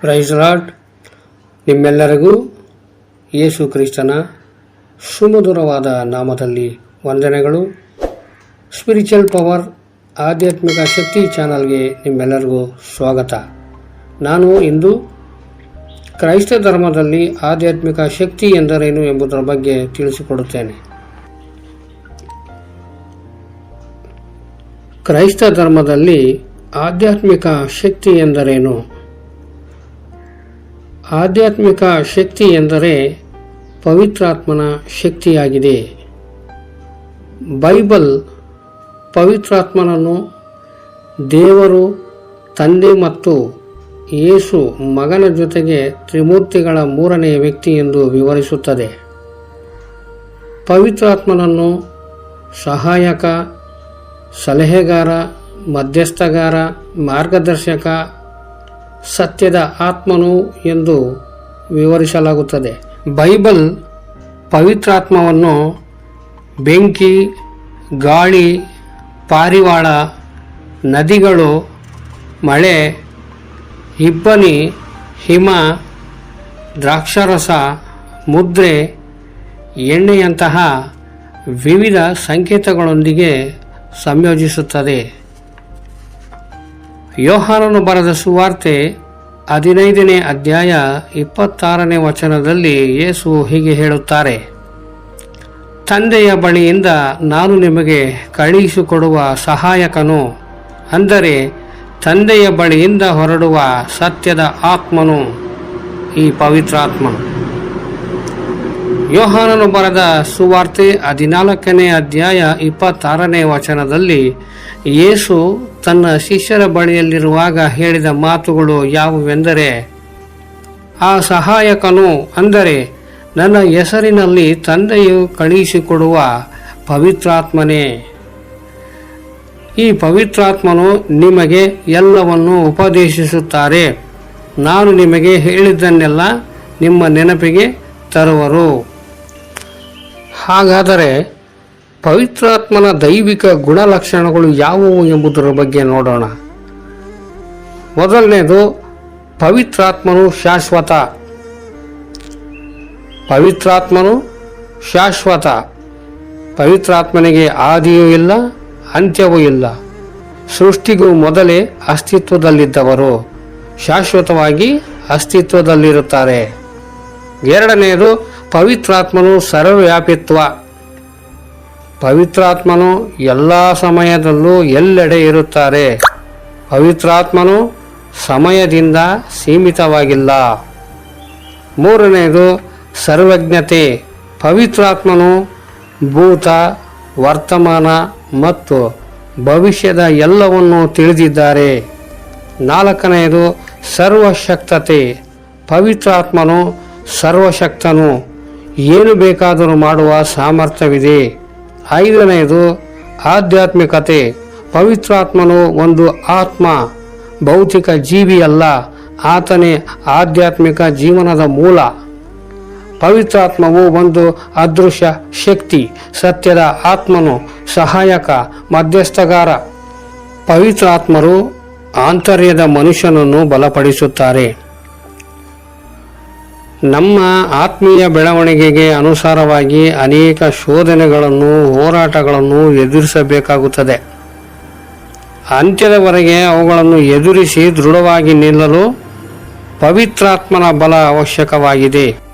Price lord ನಿಮ್ಮೆಲ್ಲರಿಗೂ ಯೇಸು ಕ್ರಿಸ್ತನ ಸುಮಧುರವಾದ ನಾಮದಲ್ಲಿ ವಂದನೆಗಳು. ಸ್ಪಿರಿಚುವಲ್ ಪವರ್ ಆಧ್ಯಾತ್ಮಿಕ ಶಕ್ತಿ ಚಾನಲ್ಗೆ ನಿಮ್ಮೆಲ್ಲರಿಗೂ ಸ್ವಾಗತ. ನಾನು ಇಂದು ಕ್ರೈಸ್ತ ಧರ್ಮದಲ್ಲಿ ಆಧ್ಯಾತ್ಮಿಕ ಶಕ್ತಿ ಎಂದರೇನು ಎಂಬುದರ ಬಗ್ಗೆ ತಿಳಿಸಿಕೊಡುತ್ತೇನೆ. ಕ್ರೈಸ್ತ ಧರ್ಮದಲ್ಲಿ ಆಧ್ಯಾತ್ಮಿಕ ಶಕ್ತಿ ಎಂದರೇನು? ಆಧ್ಯಾತ್ಮಿಕ ಶಕ್ತಿ ಎಂದರೆ ಪವಿತ್ರಾತ್ಮನ ಶಕ್ತಿಯಾಗಿದೆ. ಬೈಬಲ್ ಪವಿತ್ರಾತ್ಮನನ್ನು ದೇವರು, ತಂದೆ ಮತ್ತು ಯೇಸು ಮಗನ ಜೊತೆಗೆ ತ್ರಿಮೂರ್ತಿಗಳ ಮೂರನೆಯ ವ್ಯಕ್ತಿ ಎಂದು ವಿವರಿಸುತ್ತದೆ. ಪವಿತ್ರಾತ್ಮನನ್ನು ಸಹಾಯಕ, ಸಲಹೆಗಾರ, ಮಧ್ಯಸ್ಥಗಾರ, ಮಾರ್ಗದರ್ಶಕ ಸತ್ಯದ ಆತ್ಮನು ಎಂದು ವಿವರಿಸಲಾಗುತ್ತದೆ. ಬೈಬಲ್ ಪವಿತ್ರಾತ್ಮವನ್ನು ಬೆಂಕಿ, ಗಾಳಿ, ಪಾರಿವಾಳ, ನದಿಗಳು, ಮಳೆ, ಇಬ್ಬನಿ, ಹಿಮ, ದ್ರಾಕ್ಷಾರಸ, ಮುದ್ರೆ, ಎಣ್ಣೆಯಂತಹ ವಿವಿಧ ಸಂಕೇತಗಳೊಂದಿಗೆ ಸಂಯೋಜಿಸುತ್ತದೆ. ಯೋಹಾನನು ಬರೆದ ಸುವಾರ್ತೆ ಹದಿನೈದನೇ ಅಧ್ಯಾಯ ಇಪ್ಪತ್ತಾರನೇ ವಚನದಲ್ಲಿ ಯೇಸು ಹೀಗೆ ಹೇಳುತ್ತಾರೆ, ತಂದೆಯ ಬಳಿಯಿಂದ ನಾನು ನಿಮಗೆ ಕಳುಹಿಸಿಕೊಡುವ ಸಹಾಯಕನು ಅಂದರೆ ತಂದೆಯ ಬಳಿಯಿಂದ ಹೊರಡುವ ಸತ್ಯದ ಆತ್ಮನು ಈ ಪವಿತ್ರಾತ್ಮನು. ಯೋಹಾನನು ಬರೆದ ಸುವಾರ್ತೆ ಹದಿನಾಲ್ಕನೇ ಅಧ್ಯಾಯ ಇಪ್ಪತ್ತಾರನೇ ವಚನದಲ್ಲಿ ಯೇಸು ತನ್ನ ಶಿಷ್ಯರ ಬಳಿಯಲ್ಲಿರುವಾಗ ಹೇಳಿದ ಮಾತುಗಳು ಯಾವುವೆಂದರೆ, ಆ ಸಹಾಯಕನು ಅಂದರೆ, ನನ್ನ ಹೆಸರಿನಲ್ಲಿ ತಂದೆಯು ಕಳುಹಿಸಿಕೊಡುವ ಪವಿತ್ರಾತ್ಮನೇ. ಈ ಪವಿತ್ರಾತ್ಮನು ನಿಮಗೆ ಎಲ್ಲವನ್ನು ಉಪದೇಶಿಸುತ್ತಾರೆ. ನಾನು ನಿಮಗೆ ಹೇಳಿದ್ದನ್ನೆಲ್ಲ ನಿಮ್ಮ ನೆನಪಿಗೆ ತರುವರು. ಹಾಗಾದರೆ ಪವಿತ್ರಾತ್ಮನ ದೈವಿಕ ಗುಣಲಕ್ಷಣಗಳು ಯಾವುವು ಎಂಬುದರ ಬಗ್ಗೆ ನೋಡೋಣ. ಮೊದಲನೇದು, ಪವಿತ್ರಾತ್ಮನು ಶಾಶ್ವತ. ಪವಿತ್ರಾತ್ಮನು ಶಾಶ್ವತ. ಪವಿತ್ರಾತ್ಮನಿಗೆ ಆದಿಯೂ ಇಲ್ಲ, ಅಂತ್ಯವೂ ಇಲ್ಲ. ಸೃಷ್ಟಿಗೂ ಮೊದಲೇ ಅಸ್ತಿತ್ವದಲ್ಲಿದ್ದವರು ಶಾಶ್ವತವಾಗಿ ಅಸ್ತಿತ್ವದಲ್ಲಿರುತ್ತಾರೆ. ಎರಡನೆಯದು ಪವಿತ್ರಾತ್ಮನು ಸರ್ವವ್ಯಾಪಿತ್ವ. ಪವಿತ್ರಾತ್ಮನು ಎಲ್ಲ ಸಮಯದಲ್ಲೂ ಎಲ್ಲೆಡೆ ಇರುತ್ತಾರೆ. ಪವಿತ್ರಾತ್ಮನು ಸಮಯದಿಂದ ಸೀಮಿತವಾಗಿಲ್ಲ. ಮೂರನೆಯದು ಸರ್ವಜ್ಞತೆ. ಪವಿತ್ರಾತ್ಮನು ಭೂತ, ವರ್ತಮಾನ ಮತ್ತು ಭವಿಷ್ಯದ ಎಲ್ಲವನ್ನು ತಿಳಿದಿದ್ದಾರೆ. ನಾಲ್ಕನೆಯದು ಸರ್ವಶಕ್ತತೆ. ಪವಿತ್ರಾತ್ಮನು ಸರ್ವಶಕ್ತನು. ಏನು ಬೇಕಾದರೂ ಮಾಡುವ ಸಾಮರ್ಥ್ಯವಿದೆ. ಐದನೆಯದು, ಆಧ್ಯಾತ್ಮಿಕತೆ. ಪವಿತ್ರಾತ್ಮನು ಒಂದು ಆತ್ಮ, ಭೌತಿಕ ಜೀವಿಯಲ್ಲ ಆತನೇ ಆಧ್ಯಾತ್ಮಿಕ ಜೀವನದ ಮೂಲ. ಪವಿತ್ರಾತ್ಮವು ಒಂದು ಅದೃಶ್ಯ ಶಕ್ತಿ, ಸತ್ಯದ ಆತ್ಮನು ಸಹಾಯಕ, ಮಧ್ಯಸ್ಥಗಾರ. ಪವಿತ್ರಾತ್ಮರು ಆಂತರ್ಯದ ಮನುಷ್ಯನನ್ನು ಬಲಪಡಿಸುತ್ತಾರೆ. ನಮ್ಮ ಆತ್ಮೀಯ ಬೆಳವಣಿಗೆಗೆ ಅನುಸಾರವಾಗಿ ಅನೇಕ ಶೋಧನೆಗಳನ್ನು, ಹೋರಾಟಗಳನ್ನು ಎದುರಿಸಬೇಕಾಗುತ್ತದೆ. ಅಂತ್ಯದವರೆಗೆ ಅವುಗಳನ್ನು ಎದುರಿಸಿ ದೃಢವಾಗಿ ನಿಲ್ಲಲು ಪವಿತ್ರಾತ್ಮನ ಬಲ ಅವಶ್ಯಕವಾಗಿದೆ.